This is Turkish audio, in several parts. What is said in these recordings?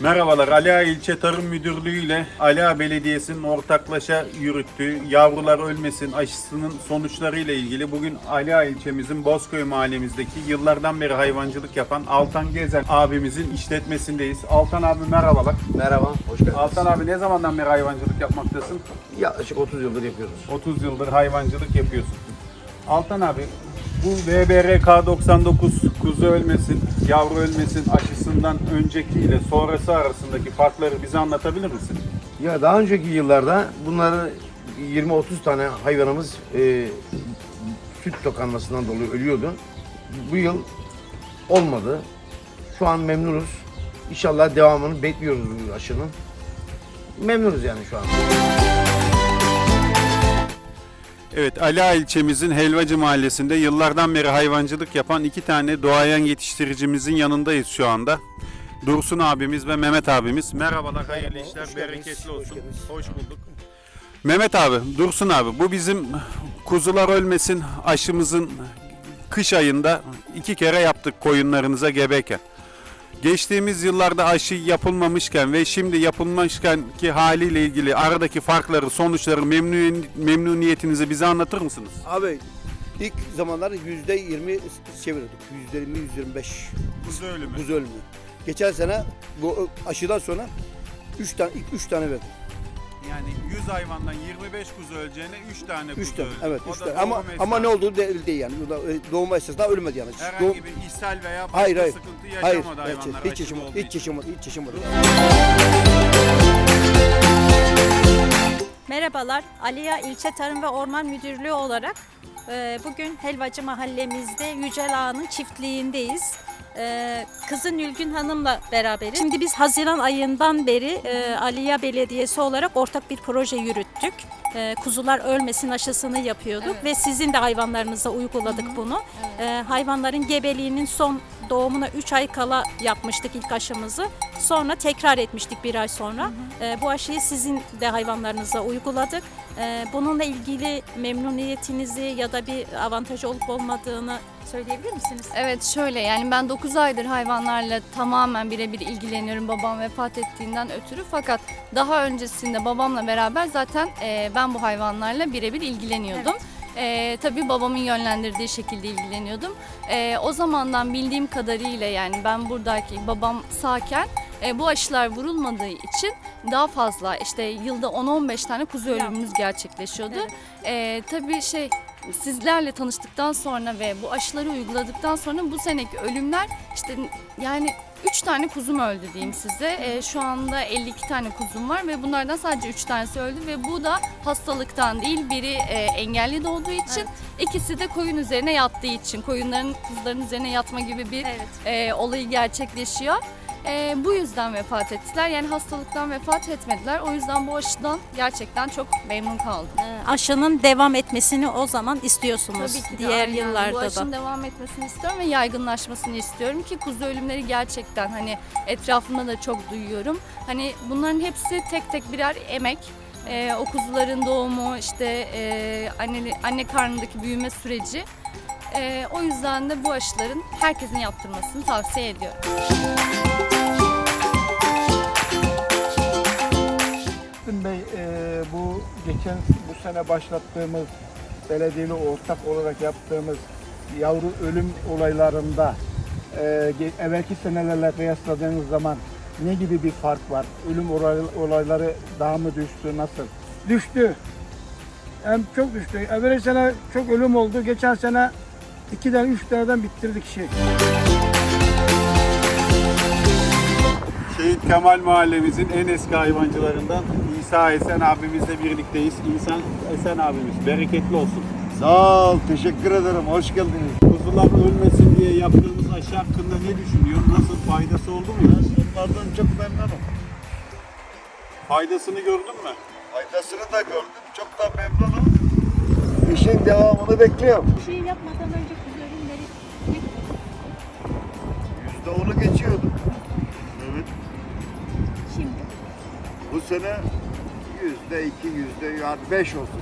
Merhabalar. Ala İlçe Tarım Müdürlüğü ile Ala Belediyesi'nin ortaklaşa yürüttüğü yavrular ölmesin aşısının sonuçları ile ilgili bugün Ala ilçemizin Bozköy mahallemizdeki yıllardan beri hayvancılık yapan Altan Gezen abimizin işletmesindeyiz. Altan abi merhabalar. Merhaba, hoş geldiniz. Altan abi ne zamandan beri hayvancılık yapmaktasın? Yaklaşık 30 yıldır yapıyoruz. 30 yıldır hayvancılık yapıyorsun. Altan abi bu VBRK 99 kuzu ölmesin, yavru ölmesin aşısından önceki ile sonrası arasındaki farkları bize anlatabilir misin? Ya daha önceki yıllarda bunları 20-30 tane hayvanımız e, süt tıkanmasından dolayı ölüyordu. Bu yıl olmadı. Şu an memnunuz. İnşallah devamını bekliyoruz aşının. Memnunuz yani şu an. Evet, Ala ilçemizin Helvacı mahallesinde yıllardan beri hayvancılık yapan iki tane doğayan yetiştiricimizin yanındayız şu anda. Dursun abimiz ve Mehmet abimiz. Merhabalar, hayırlı işler, hoş geldiniz, bereketli hoş olsun. geldiniz. Hoş bulduk. Mehmet abi, Dursun abi, bu bizim kuzular ölmesin aşımızın kış ayında iki kere yaptık koyunlarınıza gebeyken. Geçtiğimiz yıllarda aşı yapılmamışken ve şimdi yapılmışken ki haliyle ilgili aradaki farkları, sonuçları, memnun, memnuniyetinizi bize anlatır mısınız? Abi ilk zamanlar yüzde yirmi çeviriyorduk. Yüzde yirmi, yüzde yirmi beş Kuzu ölümü. buz ölümü. Geçen sene bu aşıdan sonra üç tane, ilk üç tane verdim. Yani 100 hayvandan 25 kuzu öleceğine 3 tane kuzu Üç tane, öldü. evet O üç da tane. Ama, doğum ama ne esnasında olduğu belli değil yani. Bu da, e, Doğum esnasında ölmedi yani. Herhangi Doğum- bir ishal veya başka hayır hayır. sıkıntı Hayır. yaşamadı hiç, hayvanlar hiç aşılı yaşamadı. olduğu Hiç için. yaşamadı. Hiç yaşamadı. Merhabalar, Aliya İlçe Tarım ve Orman Müdürlüğü olarak bugün Helvacı Mahallemizde Yücel Ağa'nın çiftliğindeyiz. E, Kızı Nülgün Hanım'la beraberiz. Şimdi biz Haziran ayından beri e, Aliya Belediyesi olarak ortak bir proje yürüttük. E, Kuzular ölmesin aşısını yapıyorduk ve sizin de hayvanlarınıza uyguladık bunu. E, Hayvanların gebeliğinin son doğumuna 3 ay kala yapmıştık ilk aşımızı. Sonra tekrar etmiştik bir ay sonra. Ee, bu aşıyı sizin de hayvanlarınıza uyguladık. Ee, bununla ilgili memnuniyetinizi ya da bir avantajı olup olmadığını söyleyebilir misiniz? Evet şöyle yani ben 9 aydır hayvanlarla tamamen birebir ilgileniyorum babam vefat ettiğinden ötürü fakat daha öncesinde babamla beraber zaten e, ben bu hayvanlarla birebir ilgileniyordum. E, tabii babamın yönlendirdiği şekilde ilgileniyordum. E, o zamandan bildiğim kadarıyla yani ben buradaki babam sağken e, bu aşılar vurulmadığı için daha fazla işte yılda 10-15 tane kuzu ölümümüz gerçekleşiyordu. Evet. E, tabii şey sizlerle tanıştıktan sonra ve bu aşıları uyguladıktan sonra bu seneki ölümler işte yani 3 tane kuzum öldü diyeyim size. E, şu anda 52 tane kuzum var ve bunlardan sadece 3 tanesi öldü ve bu da hastalıktan değil biri e, engelli doğduğu için ikisi de koyun üzerine yattığı için koyunların kuzuların üzerine yatma gibi bir Evet. e, olayı gerçekleşiyor. E, bu yüzden vefat ettiler. Yani hastalıktan vefat etmediler. O yüzden bu aşıdan gerçekten çok memnun kaldım. Ee, aşının devam etmesini o zaman istiyorsunuz Tabii ki de diğer aynen. yıllarda Bu da. aşının devam etmesini istiyorum ve yaygınlaşmasını istiyorum ki kuzu ölümleri gerçekten hani etrafımda da çok duyuyorum. Hani bunların hepsi tek tek birer emek. Ee, o kuzuların doğumu, işte e, anne, anne karnındaki büyüme süreci. Ee, o yüzden de bu aşıların herkesin yaptırmasını tavsiye ediyorum. Müslüm Bey, e, bu geçen bu sene başlattığımız belediyeli ortak olarak yaptığımız yavru ölüm olaylarında e, evvelki senelerle kıyasladığınız zaman ne gibi bir fark var? Ölüm olay- olayları daha mı düştü, nasıl? Düştü. Hem çok düştü. Evvel sene çok ölüm oldu. Geçen sene ikiden üç taneden bitirdik şey. Şehit Kemal Mahallemizin en eski hayvancılarından İsa Esen abimizle birlikteyiz. İsa Esen abimiz bereketli olsun. Sağ ol, teşekkür ederim. Hoş geldiniz. Kuzular ölmesin diye yaptığımız aşı hakkında ne düşünüyor? Nasıl faydası oldu mu? Bunlardan çok memnunum. Faydasını gördün mü? Faydasını da gördüm. Çok da memnunum. İşin devamını bekliyorum. Bir şey yapmadan önce kuzu ölümleri Yüzde onu geçiyordum. Evet. şimdi Bu sene yüzde iki, yüzde beş olsun.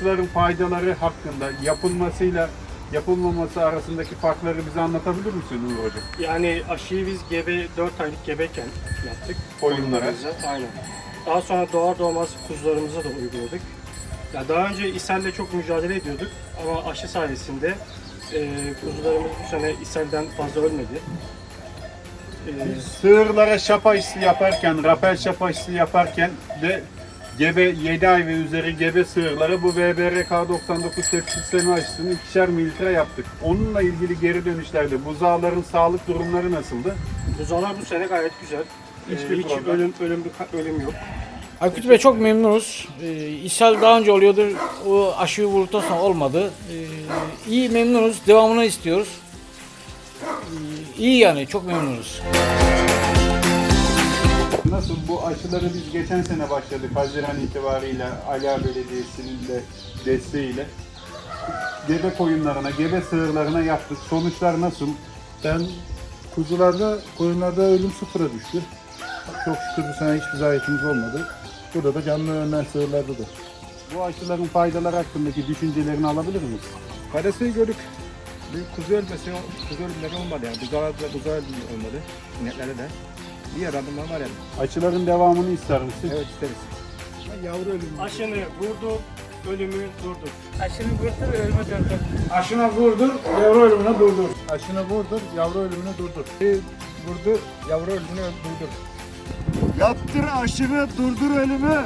aşıların faydaları hakkında yapılmasıyla yapılmaması arasındaki farkları bize anlatabilir misin Uğur Hocam? Yani aşıyı biz gebe 4 aylık gebeyken yaptık. Koyunlara. Koyunlarımıza, Aynen. Daha sonra doğar doğmaz kuzularımıza da uyguladık. Ya daha önce ishelle çok mücadele ediyorduk ama aşı sayesinde e, kuzularımız bu sene ishelden fazla ölmedi. E, Sığırlara şap aşısı yaparken, rapel şap aşısı yaparken de gebe 7 ay ve üzeri gebe sığırlara bu VBRK 99 tepkisemi aşısını ikişer mililitre yaptık. Onunla ilgili geri dönüşlerde buzağların sağlık durumları nasıldı? buzağlar bu sene gayet güzel. E, Hiçbir hiç problem. ölüm, ölüm, ölüm yok. Aykut Bey çok memnunuz. Ee, ishal daha önce oluyordu. O aşıyı vurduktan sonra olmadı. Ee, iyi memnunuz. Devamını istiyoruz. Ee, iyi yani çok memnunuz. Nasıl bu aşıları biz geçen sene başladık Haziran itibariyle Ala Belediyesi'nin de desteğiyle. Gebe koyunlarına, gebe sığırlarına yaptık. Sonuçlar nasıl? Ben kuzularda, koyunlarda ölüm sıfıra düştü. Çok şükür bu sene hiçbir zayıfımız olmadı. Burada da canlı önler sığırlarda da. Bu aşıların faydaları hakkındaki düşüncelerini alabilir miyiz? Faydasını gördük. Bir kuzu ölmesi, kuzu ölümleri olmadı yani. Buzağı, buzağı olmadı. İneklerde de. Diğer adımlar var yani. Aşıların devamını ister misin? Evet isteriz. Yavru ölümü. Aşını vurdu, ölümü durdur. Aşına vurdur, yavru ölümüne durdur. Aşını vurdur, yavru ölümünü durdur. Vurdu, yavru ölümünü durdur. Yaptır aşını durdur ölümü.